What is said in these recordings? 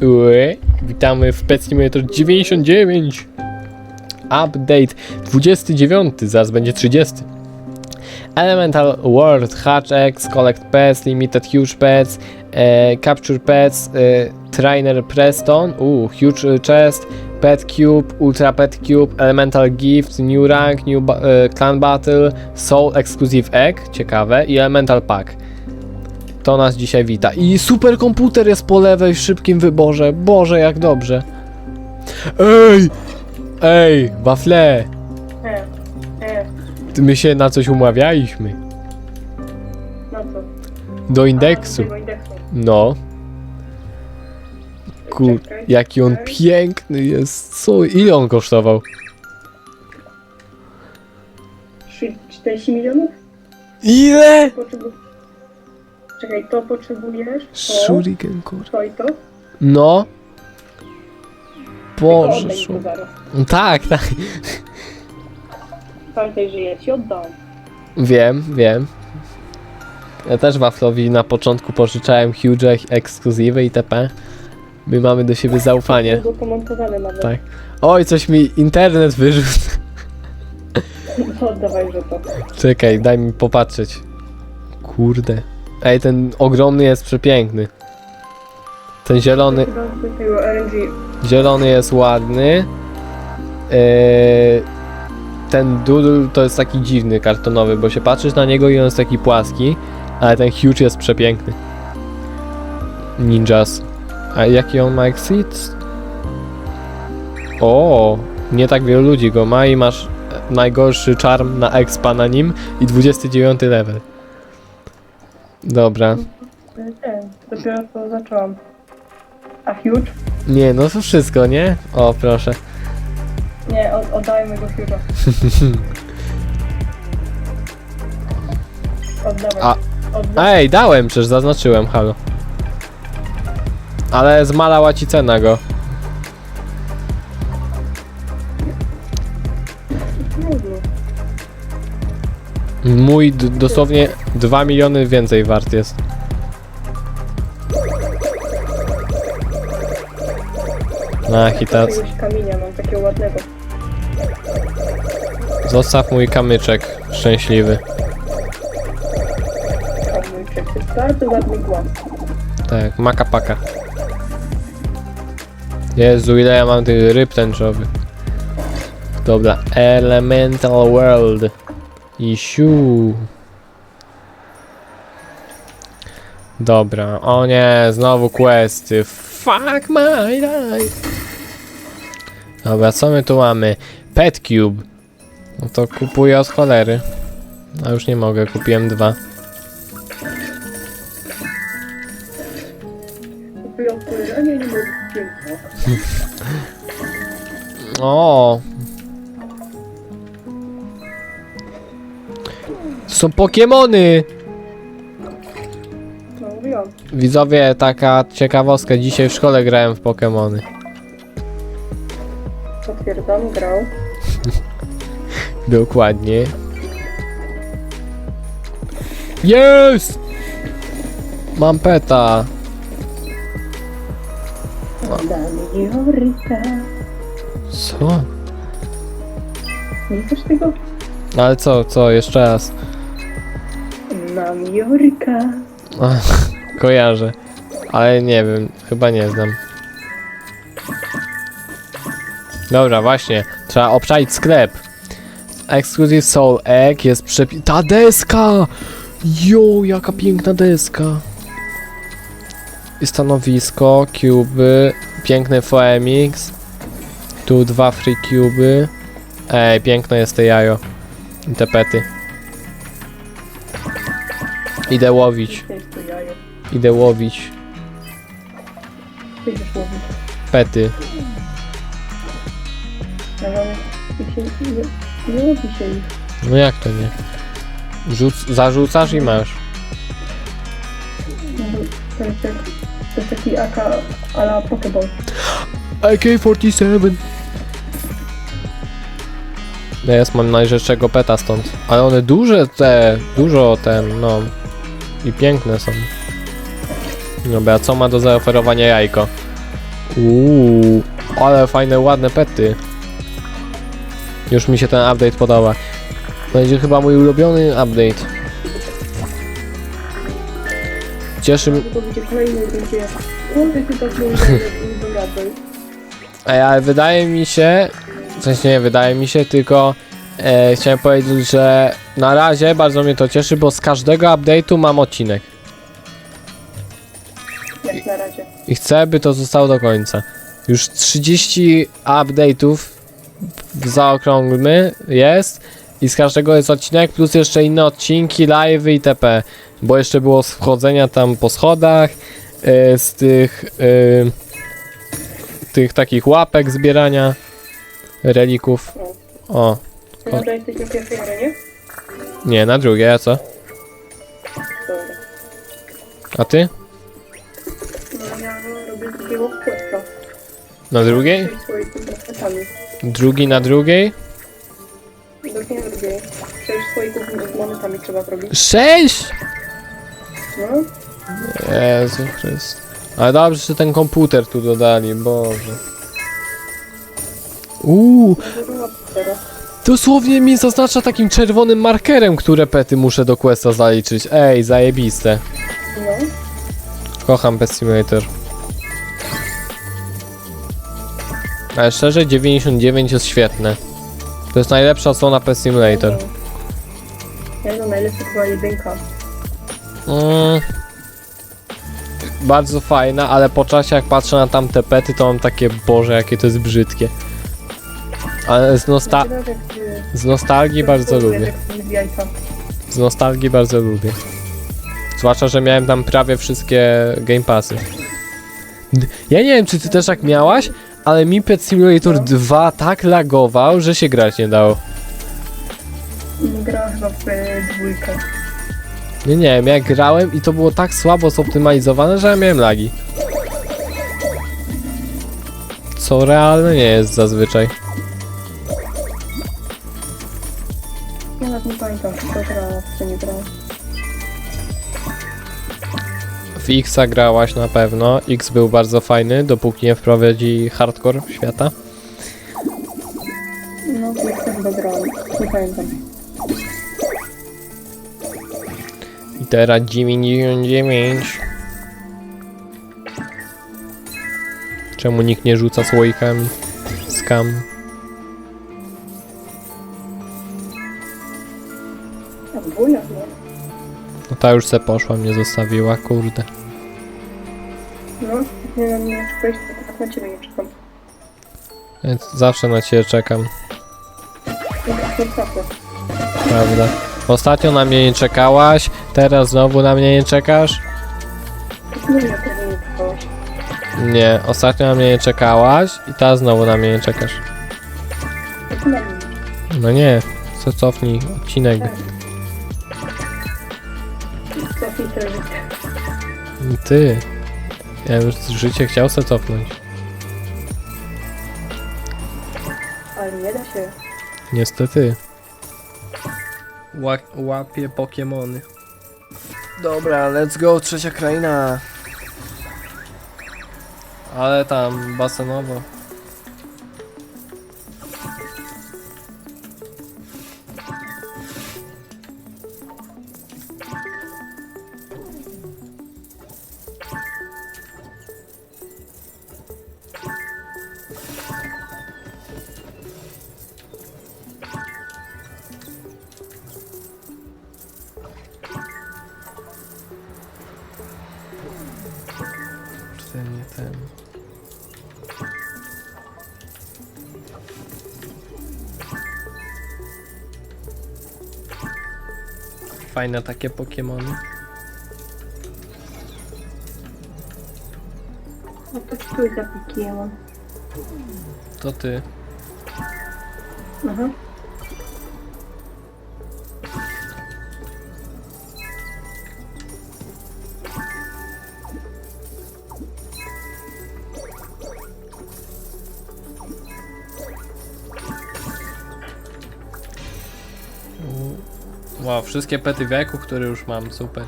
Ue, witamy w Pet Simulator 99 Update 29, zaraz będzie 30 Elemental World, Hatch X, Collect Pets, Limited Huge Pets, e, Capture Pets, e, Trainer Preston, u, Huge Chest, Pet Cube, Ultra Pet Cube, Elemental Gift, New Rank, New ba e, Clan Battle, Soul Exclusive Egg, ciekawe, i Elemental Pack. To nas dzisiaj wita. I superkomputer jest po lewej w szybkim wyborze. Boże, jak dobrze. Ej! Ej, wafle! E, e, Ty- My się na coś umawialiśmy. no co? Do indeksu. Tego indeksu. No. Kur... Czekaj, Jaki on piękny jest. Co? Ile on kosztował? Trzy- 40 milionów? Ile? Potrzebu... Czekaj, to potrzebujesz? To, Shuriken kur... to i to? No. Tylko Boże, oddaj mi szu... to zaraz. Tak, tak. Pamiętaj, że ja ci oddam. Wiem, wiem. Ja też Waflowi na początku pożyczałem huge ekskluzywy itp. My mamy do siebie zaufanie. Było pomontowane nawet. Tak. Oj, coś mi internet wyrzucił. No, oddawaj, że to. Czekaj, daj mi popatrzeć. Kurde. Ej, ten ogromny jest przepiękny. Ten zielony, zielony jest ładny. Eee, ten doodle to jest taki dziwny, kartonowy, bo się patrzysz na niego i on jest taki płaski, ale ten huge jest przepiękny. Ninjas. A jaki on ma exit? O, nie tak wielu ludzi go ma i masz najgorszy charm na expa na nim i 29 level. Dobra. Ten, dopiero co zaczęłam. A huge? Nie, no to wszystko, nie? O, proszę. Nie, od, oddajmy go huge'a. Oddawaj. A- Oddawaj. Ej, dałem, przecież zaznaczyłem, halo. Ale zmalała ci cena go. Mój d- dosłownie 2 miliony więcej wart jest. Na hitac. Jakiegoś kamienia mam takiego ładnego. Zostaw mój kamyczek szczęśliwy. Kamyczek. jest bardzo ładny głaz. Tak, maka paka. Jezu, ile ja mam tych ryb tęczowych. Dobra, Elemental World. I siu. Dobra, o nie, znowu questy. Fuck my life. Dobra, co my tu mamy? Pet Cube. No to kupuję od cholery. A już nie mogę, kupiłem dwa. O. Są! No mówiłam. Widzowie, taka ciekawostka. Dzisiaj w szkole grałem w Pokemony. Potwierdzam, grał. Dokładnie. Jest! Mam peta. Damy. Co? Nie chcesz tego? Ale co, co, jeszcze raz. Mam Joryka. Ach, kojarzę. Ale nie wiem, chyba nie znam. Dobra, właśnie. Trzeba obczaić sklep. Exclusive Soul Egg jest przepi... Ta deska! Jo, jaka piękna deska. I stanowisko, cuby, piękny FOMX. Tu dwa free cuby. Ej, piękne jest to jajo. I te pety. Idę łowić. To jest to jajo. Idę łowić Ty idziesz łowić. pety. No mamy... Ich się nie, nie łowi się ich. No jak to nie? Rzuc zarzucasz i masz. No, to jest jak... To jest taki AK a la Pokéball. AK-47 Jest, mam najrzeczego peta stąd. Ale one duże te, dużo ten, no. I piękne są. Dobra, co ma do zaoferowania jajko? Uuu, ale fajne, ładne pety. Już mi się ten update podoba. Będzie chyba mój ulubiony update. Cieszy mnie. To będzie kolejny będzie. Ej, ale wydaje mi się, w sensie nie wydaje mi się, tylko e, chciałem powiedzieć, że na razie bardzo mnie to cieszy, bo z każdego update'u mam odcinek. Jak na razie. I chcę, by to zostało do końca. Już 30 update'ów zaokrąglmy jest i z każdego jest odcinek, plus jeszcze inne odcinki, live'y itp. Bo jeszcze było schodzenia tam po schodach, e, z tych e, tych takich łapek zbierania relików. O, Ty nadal jesteś na pierwszej arenie? nie, na drugie, a co? Dobra. A ty? No ja robię drugiego questa. Na drugiej? Swoimi. Drugi na drugiej? Dokładnie na drugiej. Przecież swoich monetami trzeba robić. Sześć! No. Jezu Chryst. Ale dobrze, że ten komputer tu dodali, Boże. Uuu, No to teraz. Dosłownie mi zaznacza takim czerwonym markerem, które pety muszę do questa zaliczyć. Ej, zajebiste. No. Kocham Pet Simulator. Ale szczerze, 99 jest świetne. To jest najlepsza odsłona Pet Simulator. Ja to najlepsza chyba jedynka. Mm. Bardzo fajna, ale po czasie jak patrzę na tamte pety, to mam takie, boże, jakie to jest brzydkie. Ale z, nosta z nostalgii bardzo lubię. z nostalgii bardzo lubię. Zwłaszcza, że miałem tam prawie wszystkie Game Passy. D- Ja nie wiem, czy ty też tak miałaś, ale mi Pet Simulator No. 2 tak lagował, że się grać nie dało. Gra chyba w y, dwójkę. Nie, nie wiem, ja grałem i to było tak słabo zoptymalizowane, że ja miałem lagi. Co realne nie jest zazwyczaj. Pamiętam, nie. W Xa grałaś na pewno. X był bardzo fajny, dopóki nie wprowadzi hardcore w świata. No, to jest chyba grałam. Nie pamiętam. I teraz 99. Czemu nikt nie rzuca słoikami? Skam. Ta już se poszła, mnie zostawiła, kurde. No, nie wiem, nie czekałeś, to tak na ciebie nie czekam. Więc zawsze na ciebie czekam, No, to prawda. prawda? Ostatnio na mnie nie czekałaś, teraz znowu na mnie nie czekasz? No, nie czekałaś. Nie, ostatnio na mnie nie czekałaś i teraz znowu na mnie nie czekasz. To na mnie? No nie, co cofnij odcinek. Tak. Ty. Ja już życie chciał se cofnąć. Ale nie da się. Niestety. Ła łapie Pokemony. Dobra, let's go, trzecia kraina. Ale tam basenowo. Fajne takie Pokemony. No to jest za Pokémon? To ty. Aha. Wow, wszystkie pety wieku, które już mam, super.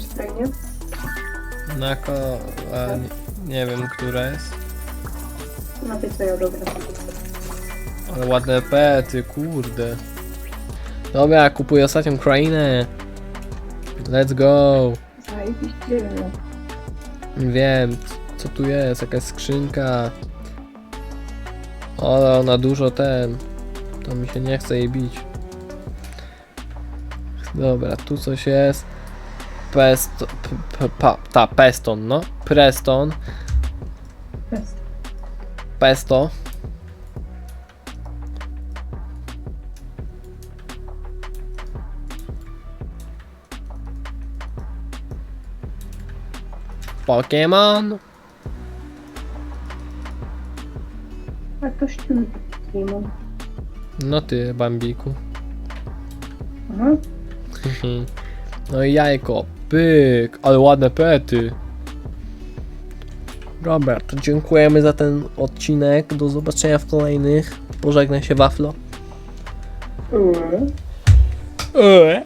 Jesteś fajnie? Na ko... A, nie, nie wiem, która jest. Na tej co ja dobra. Ale ładne pety, kurde. Dobra, kupuję ostatnią krainę. Let's go. Zajebiście. Wiem, co tu jest, jakaś skrzynka. Ale ona dużo ten. To mi się nie chce jej bić. Dobra, tu coś jest. Pesto, p, p, pa, ta, peston, no. Preston, pesto. Pokémon. A to ściągnę. No ty, Bambiku. Aha. Mhm. No i jajko. Pyk, ale ładne pety. Dobra, to dziękujemy za ten odcinek. Do zobaczenia w kolejnych. Pożegnaj się, Waflo. Mhm. Eee.